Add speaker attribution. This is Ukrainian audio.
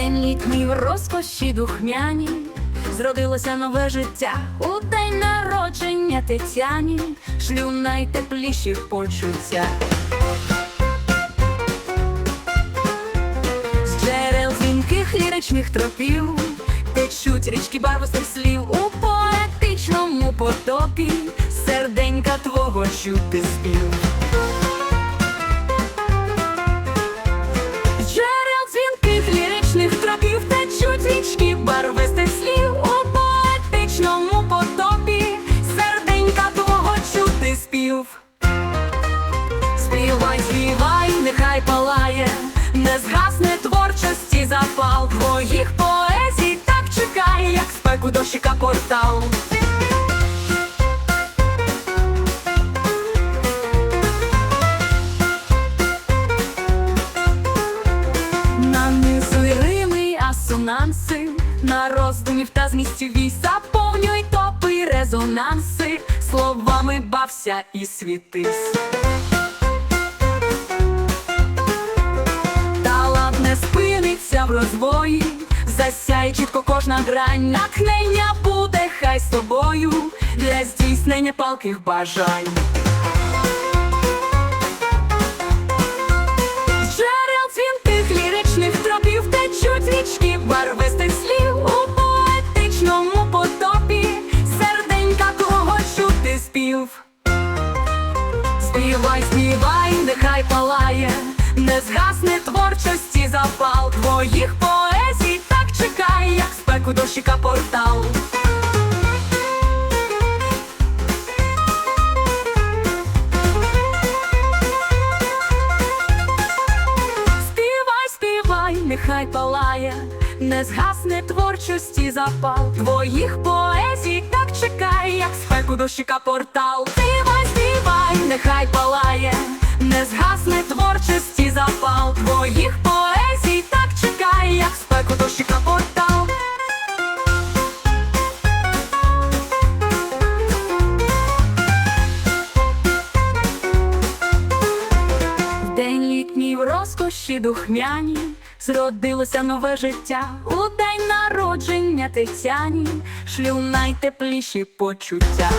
Speaker 1: літній в розкоші духмяні, зродилося нове життя у день народження Тетяні, шлю найтепліші почуття. З джерел дзвінких ліричних тропів течуть річки барвистих слів у поетичному потопі, серденька твого чути спів. Співай, співай, нехай палає, не згасне творчості запал твоїх поезій так чекає, як спеку дощика портал. Нанизуй рими асонанси, на роздумів та змістів вій заповнюй топи резонанси, словами бався і світись. Розвої, засяє чітко кожна грань, натхнення буде хай з тобою для здійснення палких бажань. Джерел дзвінких ліричних тропів течуть річки барвистих слів у поетичному потопі, серденька твого чути спів. Співай, співай, нехай палає, не згасне творчості запал твоїх поезій так чекає, як спеку дощика портал. Співай, співай, нехай палає, не згасне творчості запал твоїх поезій так чекає, як спеку дощика портал. Співай, співай, нехай палає, не згасне творчості запал твоїх поезій так чекає, як спеку дощика портал. В день літній в розкоші духмяні Зродилося нове життя у день народження Тетяні, шлю найтепліші почуття.